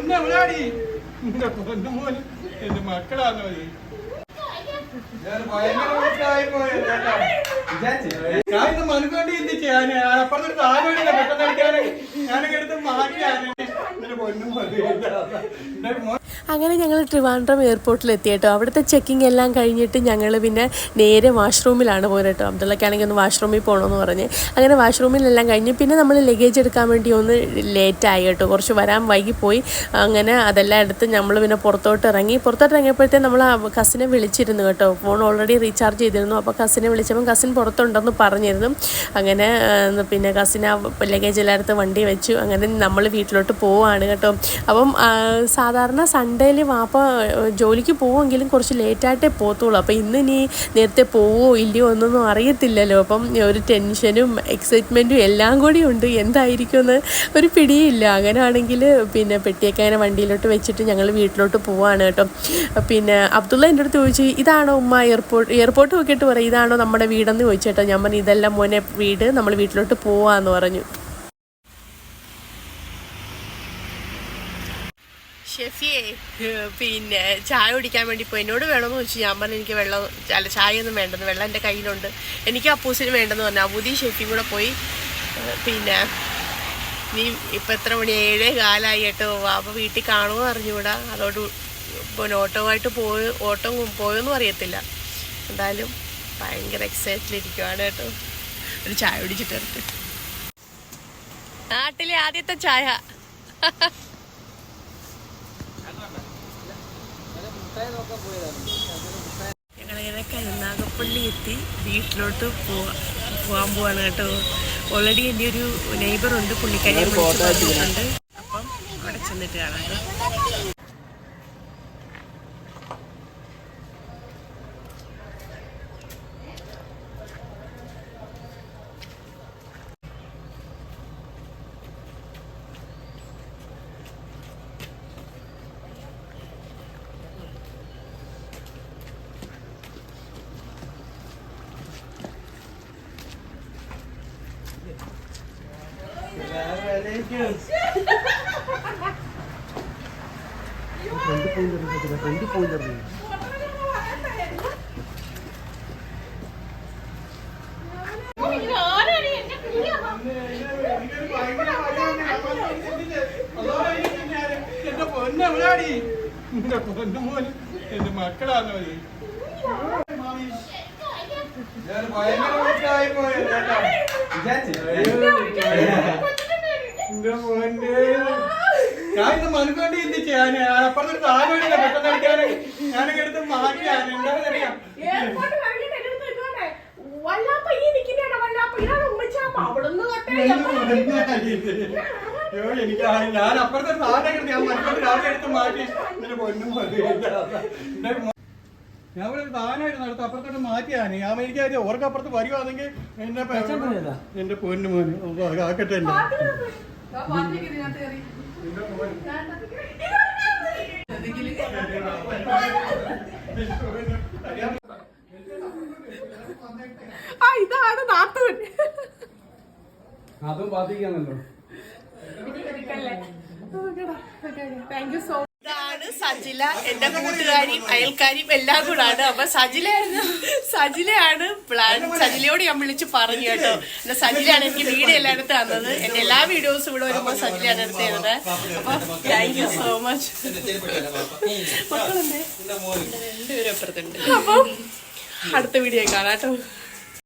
പൊന്നെവിടാടി എന്റെ പൊന്നുമോൻ എന്റെ മക്കളാണോ ഇത് മനസ്സുകൊണ്ട് ചിന്തിച്ചു ഞാൻ അപ്പുറത്തൊരു സാധനം പെട്ടെന്ന് അടിക്കാനൊക്കെ ഞാനൊക്കെ എടുത്ത് മാറ്റിയാണ് എന്റെ എന്റെ മോൻ അങ്ങനെ ഞങ്ങൾ ട്രിവാൻഡ്രം എയർപോർട്ടിൽ എത്തി കേട്ടോ അവിടുത്തെ ചെക്കിംഗ് എല്ലാം കഴിഞ്ഞിട്ട് ഞങ്ങൾ പിന്നെ നേരെ വാഷ്റൂമിലാണ് പോയത് കേട്ടോ. അബ്ദുള്ളക്കാണെങ്കിൽ ഒന്ന് വാഷ്റൂമിൽ പോകണമെന്ന് പറഞ്ഞ്. അങ്ങനെ വാഷ്റൂമിലെല്ലാം കഴിഞ്ഞ് പിന്നെ നമ്മൾ ലഗേജ് എടുക്കാൻ വേണ്ടി ഒന്ന് ലേറ്റായി കേട്ടോ. കുറച്ച് വരാൻ വൈകിപ്പോയി അങ്ങനെ അതെല്ലാം എടുത്ത് നമ്മൾ പിന്നെ പുറത്തോട്ട് ഇറങ്ങി. പുറത്തോട്ട് ഇറങ്ങിയപ്പോഴത്തേ നമ്മൾ കസിനെ വിളിച്ചിരുന്നു കേട്ടോ. ഫോൺ ഓൾറെഡി റീചാർജ് ചെയ്തിരുന്നു. അപ്പോൾ കസിനെ വിളിച്ചപ്പോൾ കസിൻ പുറത്തുണ്ടെന്ന് പറഞ്ഞിരുന്നു. അങ്ങനെ പിന്നെ കസിൻ ആ ലഗേജ് എല്ലായിടത്ത് വണ്ടി വെച്ചു. അങ്ങനെ നമ്മൾ വീട്ടിലോട്ട് പോവാണ് കേട്ടോ. അപ്പം സാധാരണ സാധാരണ സൺഡേയിൽ വാപ്പ ജോലിക്ക് പോവുമെങ്കിലും കുറച്ച് ലേറ്റായിട്ടേ പോകത്തുള്ളൂ. അപ്പോൾ ഇന്ന് ഇനി നേരത്തെ പോവോ ഇല്ലയോ എന്നൊന്നും അറിയത്തില്ലല്ലോ. അപ്പം ഒരു ടെൻഷനും എക്സൈറ്റ്മെന്റും എല്ലാം കൂടി ഉണ്ട്. എന്തായിരിക്കുമെന്ന് ഒരു പിടിയില്ല. അങ്ങനെയാണെങ്കിൽ പിന്നെ പെട്ടിയൊക്കെ അങ്ങനെ വണ്ടിയിലോട്ട് വെച്ചിട്ട് ഞങ്ങൾ വീട്ടിലോട്ട് പോവാണ് കേട്ടോ. പിന്നെ അബ്ദുള്ള എന്റെ അടുത്ത് ചോദിച്ചു ഇതാണോ ഉമ്മ എയർപോർട്ട് എയർപോർട്ട് നോക്കിയിട്ട് പറയും. ഇതാണോ നമ്മുടെ വീടെന്ന് ചോദിച്ചേട്ടോ ഞാൻ പറഞ്ഞു ഇതെല്ലാം മോനെ വീട്. നമ്മൾ വീട്ടിലോട്ട് പോവാന്ന് പറഞ്ഞു. ഷെഫിയെ പിന്നെ ചായ കുടിക്കാൻ വേണ്ടി പോയി. എന്നോട് വേണമെന്ന് ചോദിച്ചു. ഞാൻ പറഞ്ഞു എനിക്ക് വെള്ളം അല്ല ചായ ഒന്നും വേണ്ടെന്ന്. വെള്ളം എന്റെ കയ്യിലുണ്ട്. എനിക്ക് അപ്പൂസിന് വേണ്ടെന്ന് പറഞ്ഞു. അബൂദി ഷെഫിയും കൂടെ പോയി. പിന്നെ നീ ഇപ്പം എത്ര മണി? ഏഴേ കാലായി കേട്ടോ. അപ്പോൾ വീട്ടിൽ കാണുമോ അറിഞ്ഞുകൂടാ. അതോട് പിന്നെ ഓട്ടോമായിട്ട് പോയി ഓട്ടം പോയെന്നും അറിയത്തില്ല. എന്തായാലും ഭയങ്കര എക്സൈറ്റിലിരിക്കുവാണ് കേട്ടോ. ഒരു ചായ കുടിച്ചിട്ട് നാട്ടിലെ ആദ്യത്തെ ചായ. ഞങ്ങളിങ്ങനെ കരുനാഗപ്പള്ളി എത്തി. വീട്ടിലോട്ട് പോവാ പോകാൻ പോവാണ് കേട്ടോ. ഓൾറെഡി എന്റെ ഒരു വിളിച്ച് പറഞ്ഞിട്ടുണ്ട് അപ്പം അവിടെ ചെന്നിട്ട് കാണാം കേട്ടോ. എന്റെ പൊന്നെവിടാടി എന്റെ പൊന്നുമോൻ എന്റെ മക്കളാണോ ഞാൻ ഞാൻ ഇത് മനസ്സുകൊണ്ട് ചിന്തിച്ചു ഞാൻ അപ്പുറത്തൊരു സാധനം പെട്ടെന്ന് അടിക്കാനൊക്കെ ഞാനൊക്കെ എടുത്ത് മാറ്റിയാണ് എന്താണെന്നറിയാം. എയർപോർട്ട് കഴിഞ്ഞിട്ട് എന്റെ അടുത്ത് നിൽക്കുവാണേ. വല്ലാപ്പ ഈ നിൽക്കുന്നതാണ് വല്ലാപ്പ. ഇതാണ് ഉമ്മച്ചാമ്മ. അവിടുന്ന് തൊട്ടേ അയ്യോ എനിക്ക് ഞാൻ അപ്പുറത്തെ സാധനം എടുത്ത് ഞാൻ മനസ്സോട്ട് രാവിലെ എടുത്ത് മാറ്റി. എന്റെ പൊന്നും മതി. ഞാൻ ഇവിടെ ഒരു സാധനമായിട്ട് നടത്തും. അപ്പുറത്തോട്ട് മാറ്റിയാണ് ഞാൻ എനിക്ക് കാര്യം ഓർക്ക് അപ്പുറത്ത് വരുവാണെങ്കിൽ എന്റെ എന്റെ പൊന്നു മോന്. ആക്കട്ടെ എന്റെ. ആ ഇതാണ് നാത്തൂൻ. അതും ബാധിക്കാന്നല്ലോ താങ്ക് യു സോ ഇതാണ് സജില എന്റെ കൂട്ടുകാരിയും അയൽക്കാരിയും എല്ലാം കൂടെ ആണ്. അപ്പൊ സജിലായിരുന്നു സജിലയാണ് പ്ലാൻ സജിലയോട് ഞാൻ വിളിച്ച് പറഞ്ഞു കേട്ടോ. എന്റെ സജിലയാണ് എനിക്ക് വീഡിയോ എല്ലാം എടുത്ത് തന്നത്. എന്റെ എല്ലാ വീഡിയോസും ഇവിടെ വരുമ്പോ സജിലയാണ് എടുത്ത് തരുന്നത്. അപ്പൊ താങ്ക് യു സോ മച്ച് മക്കളെന്തേ? രണ്ടുപേരും അപ്പുറത്തുണ്ട് അപ്പം അടുത്ത വീഡിയോ കാണാട്ടോ കേട്ടോ.